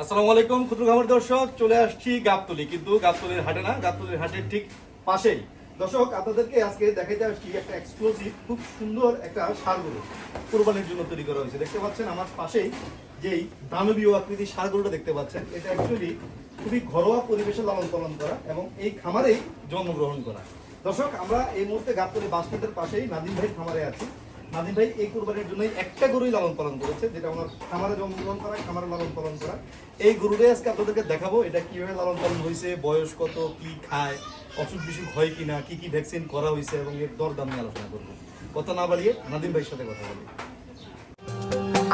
আসসালামু আলাইকুম, ক্ষুদ্র খামার দর্শক, চলে আসছি গাবতলি। কিন্তু গাবতলির হাটে না, গাবতলির হাটের ঠিক পাশেই। দর্শক, আপনাদেরকে আজকে দেখাইতে আসছি একটা এক্সক্লুসিভ খুব সুন্দর একটা সারগুলো কোরবানির জন্য তৈরি করা হয়েছে। দেখতে পাচ্ছেন আমার পাশেই যেই দানবীয় আকৃতির সারগুলোটা দেখতে পাচ্ছেন, এটা অ্যাকচুয়ালি খুবই ঘরোয়া পরিবেশে লালন পালন করা এবং এই খামারেই জন্মগ্রহণ করা। দর্শক, আমরা এই মুহূর্তে গাবতলি বাসস্ট্যান্ডের পাশেই নাদিম ভাই খামারে আছি। নাদিম ভাই এই কোরবানির জন্যই একটা গরুই লালন পালন করেছে যেটা ওনার খামারে জন্মগ্রহণ করা খামারে লালন পালন করা। এই গরুটাই আজকে আপনাদেরকে দেখাবো এটা কীভাবে লালন পালন হয়েছে বয়স কত কি খায় অসুখ বিসুখ হয় কিনা কি কি ভ্যাকসিন করা হয়েছে এবং এর দরদাম নিয়ে আলোচনা করব। কথা না বাড়িয়ে নাদিম ভাইয়ের সাথে কথা বলি।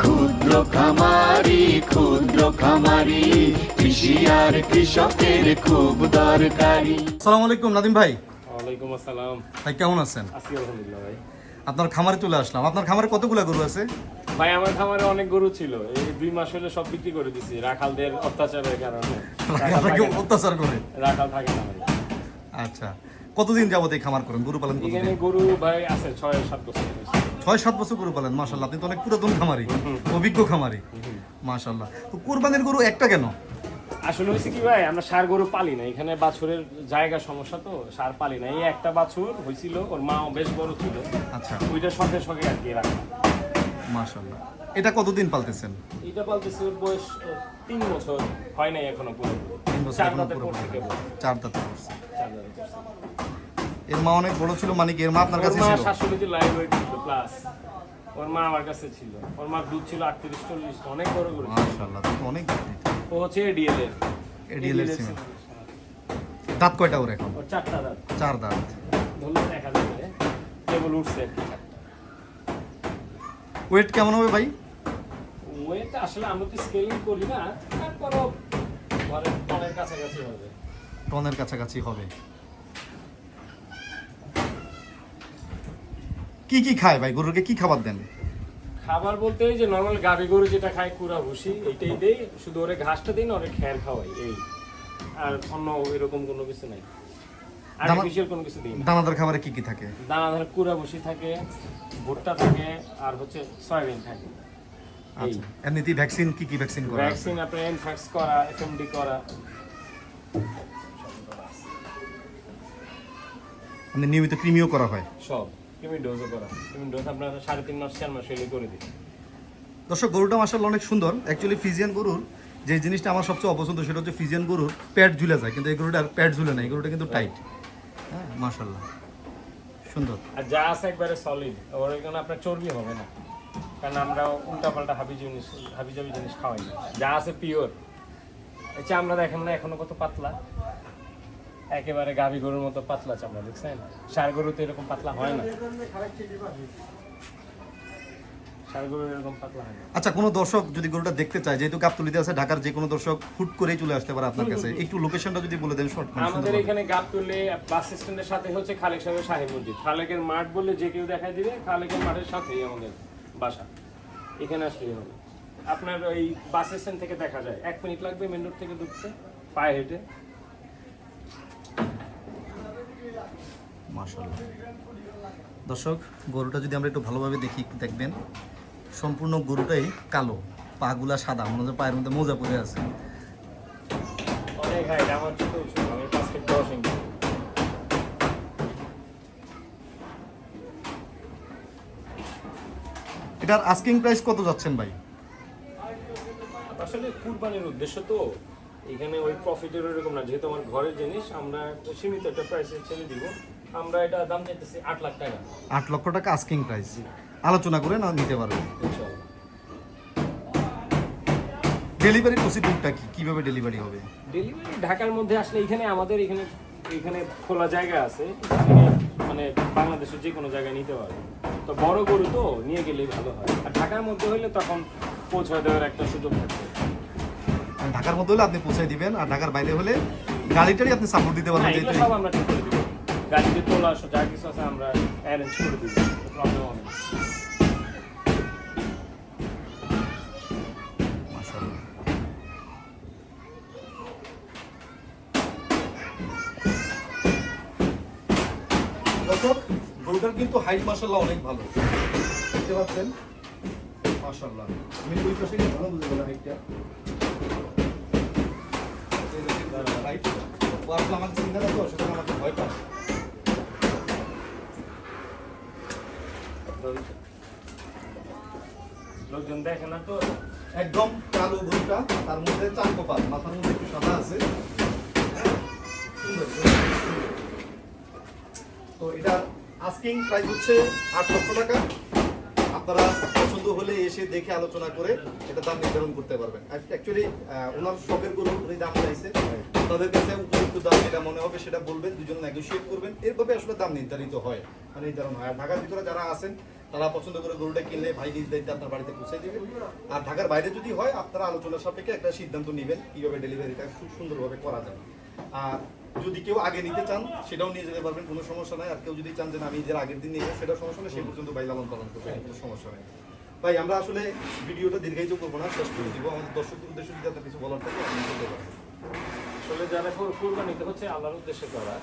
ক্ষুদ্র খামারি ক্ষুদ্র খামারি কৃষি আর কৃষকের খুব দরকারি। আসসালামু আলাইকুম নাদিম ভাই। ওয়ালাইকুম আসসালাম। ভাই কেমন আছেন? আছি আলহামদুলিল্লাহ ভাই। আপনার খামারে চলে আসলাম। আপনার খামারে কতগুলা গরু আছে? ভাই আমার খামারে অনেক গরু ছিল। এই দুই মাস হলে সব বিক্রি করে দিছি রাখালদের অত্যাচারের কারণে। অত্যাচার করে? রাখাল থাকে না আচ্ছা। কতদিন যাবত এই খামার করেন? গরু পালন এখানে কতদিন গরু ভাই আছে ছয় সাত বছর হয়েছে। ছয় সাত বছর গরু পালেন মাশাল্লাহ আপনি তো অনেক পুরাতন খামারি অভিজ্ঞ খামারি মাশাল্লাহ তো কোরবানির গরু একটা কেন? আসলে হয়েছে কি ভাই আমরা সার গরু পালি না। এখানে বাছুরের জায়গা সমস্যা তো সার পালি না। এই একটা বাছুর হয়েছিল ওর মা বেশ বড় ছিল। আচ্ছা। ওইটা শখে সঙ্গে আর কি রাখা মাশাল্লাহ এটা কতদিন পালতেছেন? এটা পালতেছে ওর বয়স তিন বছর। হয় নাই এখনও পুরো। তিন বছর চার পড়ছে কেবল। চার দাঁতে পড়ছে চার পড়ছে। এর মা অনেক বড় ছিল মানে কি এর মা আপনার কাছে ছিল? শাশুড়িতে লাইভ ওয়েট ছিল প্লাস ওর মা আমার কাছে ছিল। ওর মা দুধ ছিল আটত্রিশ চল্লিশ অনেক বড় করে ছিল। মাশাল্লাহ অনেক দিত। ও হচ্ছে এডিএল এর ADL এর। দাঁত কয়টা ওর এখন? ওর চারটা দাঁত। চার দাঁত। ধরলে দেখা যাবে। কেবল উঠছে। ওয়েট কেমন হবে ভাই? ওয়েট আসলে আমরা তো স্কেলিং করি না তারপরও ঘরের টনের কাছাকাছি হবে। টনের কাছাকাছি হবে। কি কি খায় ভাই? গরুকে কি খাবার দেন? খাবার বলতে এই যে নর্মাল গাভী গরু যেটা খায় কুড়া ভুসি এইটাই দেই। শুধু ওরে ঘাসটা দিই না ওরে খ্যার খাওয়াই এই। আর অন্য এরকম কোনো কিছু নাই। আর্টিফিশিয়াল কোনো কিছু দিই না। দানাদার খাবারে কি কি থাকে? দানাদার কুড়া বসি থাকে ভুট্টা থাকে আর হচ্ছে সয়াবিন থাকে। আচ্ছা এমনিতে ভ্যাকসিন কি কি ভ্যাকসিন করা ভ্যাকসিন আপনার এনফ্যাক্স করা এফএমডি করা। মানে নিয়মিত কৃমিও করা হয়? সব। কিমি ডোজও করা। কিমি ডোজ আপনার সাড়ে তিন মাস চার মাস হলে করে দিই দর্শক গরুটা মাসাল অনেক সুন্দর। অ্যাকচুয়ালি ফিজিয়ান গরুর যে জিনিসটা আমার সবচেয়ে অপছন্দ সেটা হচ্ছে ফিজিয়ান গরুর প্যাড ঝুলে যায়। কিন্তু এই গরুটার প্যাড ঝুলে না এই গরুটা কিন্তু টাইট হ্যাঁ মাসাল্লাহ সুন্দর। আর যা আছে একবারে সলিড ওর এখানে আপনার চর্বি হবে না। কারণ আমরা উল্টা পাল্টা হাবি জিনিস হাবি জাবি জিনিস খাওয়াই না। যা আছে পিওর এই চামড়া দেখেন না এখনও কত পাতলা। একেবারে গাভী গরুর মতো পাতলা চামড়া দেখছেন? সার গরু তো এরকম পাতলা হয় না। আচ্ছা কোনো দর্শক যদি গরুটা দেখতে চায় যেহেতু গাবতলিতে আছে ঢাকার যে কোনো দর্শক হুট করেই চলে আসতে পারে আপনার কাছে। একটু লোকেশনটা যদি বলে দেন শর্ট আমাদের এখানে গাবতলে বাস স্ট্যান্ডের সাথে হচ্ছে খালেক সাহেবের শাহী মসজিদ। খালেকের মাঠ বললে যে কেউ দেখাই দিবে খালেকের মাঠের সাথেই আমাদের বাসা। এখানে আসলেই হবে। আপনার ওই বাস স্ট্যান্ড থেকে দেখা যায়। এক মিনিট লাগবে মেন রোড থেকে ঢুকতে পায়ে হেঁটে। মাশাল্লাহ দর্শক, গরুটা যদি আমরা একটু ভালোভাবে দেখি দেখবেন। সম্পূর্ণ গরুটাই কালো, পাগুলা সাদা হচ্ছে পায়ের মধ্যে মোজা পরে আছে। এটার আস্কিং প্রাইস কত যাচ্ছেন ভাই? আসলে কুরবানির উদ্দেশ্য তো, এখানে ওই প্রফিটের এরকম না। যেহেতু আমার ঘরের জিনিস, আমরা সীমিত একটা প্রাইসে ছেড়ে দিব। আমরা এটা দাম চাইতেছি আট লাখ টাকা। আট লক্ষ টাকা আস্কিং প্রাইস আলোচনা করে না নিতে পারবেন। ইনশাআল্লাহ। ডেলিভারি প্রসিডিউরটা কি? কীভাবে ডেলিভারি হবে? ডেলিভারি ঢাকার মধ্যে আসলে এখানে আমাদের এখানে এখানে খোলা জায়গা আছে। মানে বাংলাদেশের যে কোনো জায়গায় নিতে পারবে। তো বড় গরু তো নিয়ে গেলেই ভালো হয়। আর ঢাকার মধ্যে হলে তখন পৌঁছায় দেওয়ার একটা সুযোগ থাকবে। আর ঢাকার মধ্যে হলে আপনি পৌঁছে দিবেন। আর ঢাকার বাইরে হলে গাড়িটারই আপনি সাপোর্ট দিতে পারবেন যেহেতু সব আমরা ঠিক করে দিব। গাড়িতে তোলা যা কিছু আছে আমরা অ্যারেঞ্জ করে দিব প্রবলেম হবে গরুটার কিন্তু হাইট মাশাআল্লাহ অনেক ভালো। দেখতে পাচ্ছেন? মাশাআল্লাহ। আমি ওই পাশে ভালো বুঝতে পারলাম হাইটটা ও আসলে চিন্তা তো সেটা আমাকে ভয় পায়। লোকজন দেখে না তো? একদম কালো গরুটা তার মধ্যে চার কপাল মাথার মধ্যে একটু সাদা আছে। তো এটা আস্কিং প্রাইস হচ্ছে আট লক্ষ টাকা। আপনারা পছন্দ হলে এসে দেখে আলোচনা করে এটা দাম নির্ধারণ করতে পারবেন। অ্যাকচুয়ালি ওনার শখের গরু, উনি দাম চাইছে। আপনাদের কাছে উপযুক্ত দাম যেটা মনে হবে সেটা বলবেন, দুজন নেগোসিয়েট করবেন। এরভাবে আসলে দাম নির্ধারিত হয়। মানে নির্ধারণ হয় আর ঢাকার ভিতরে যারা আছেন, তারা পছন্দ করে গরুটা কিনলে ভাই নিজ দায়িত্বে আপনার বাড়িতে পৌঁছে দেবেন আর ঢাকার বাইরে যদি হয়, আপনারা আলোচনার সাপেক্ষে একটা সিদ্ধান্ত নেবেন কীভাবে ডেলিভারিটা খুব সুন্দরভাবে করা যায়। আর যদি কেউ আগে নিতে চান, সেটাও নিয়ে যেতে পারবেন, কোনো সমস্যা নাই। আর কেউ যদি চান যে আমি যে আগের দিন নিয়ে সেটাও সমস্যা নেই। সেই পর্যন্ত ভাই লালন পালন করবে, কোনো সমস্যা নেই। ভাই, আমরা আসলে ভিডিওটা দীর্ঘায়িত করব না, শেষ করে দিব। আমাদের দর্শকদের উদ্দেশ্যে যদি আপনার কিছু বলার থাকে, আপনি বলতে পারেন। আসলে যারা কুর- কুরবানিতে হচ্ছে আল্লাহর উদ্দেশ্যে করা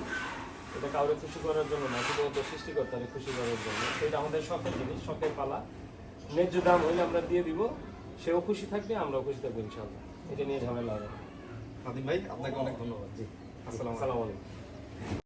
এটা কাউকে খুশি করার জন্য না শুধুমাত্র সৃষ্টিকর্তাকে খুশি করার জন্য। এটা আমাদের শখের জিনিস শখের পালা। ন্যায্য দাম হইলে আমরা দিয়ে দিব সেও খুশি থাকবে আমরাও খুশি থাকব ইনশাআল্লাহ। এটা নিয়ে ঝামেলা হবে। হাদিম ভাই আপনাকে অনেক ধন্যবাদ। জি আসসালামু আলাইকুম।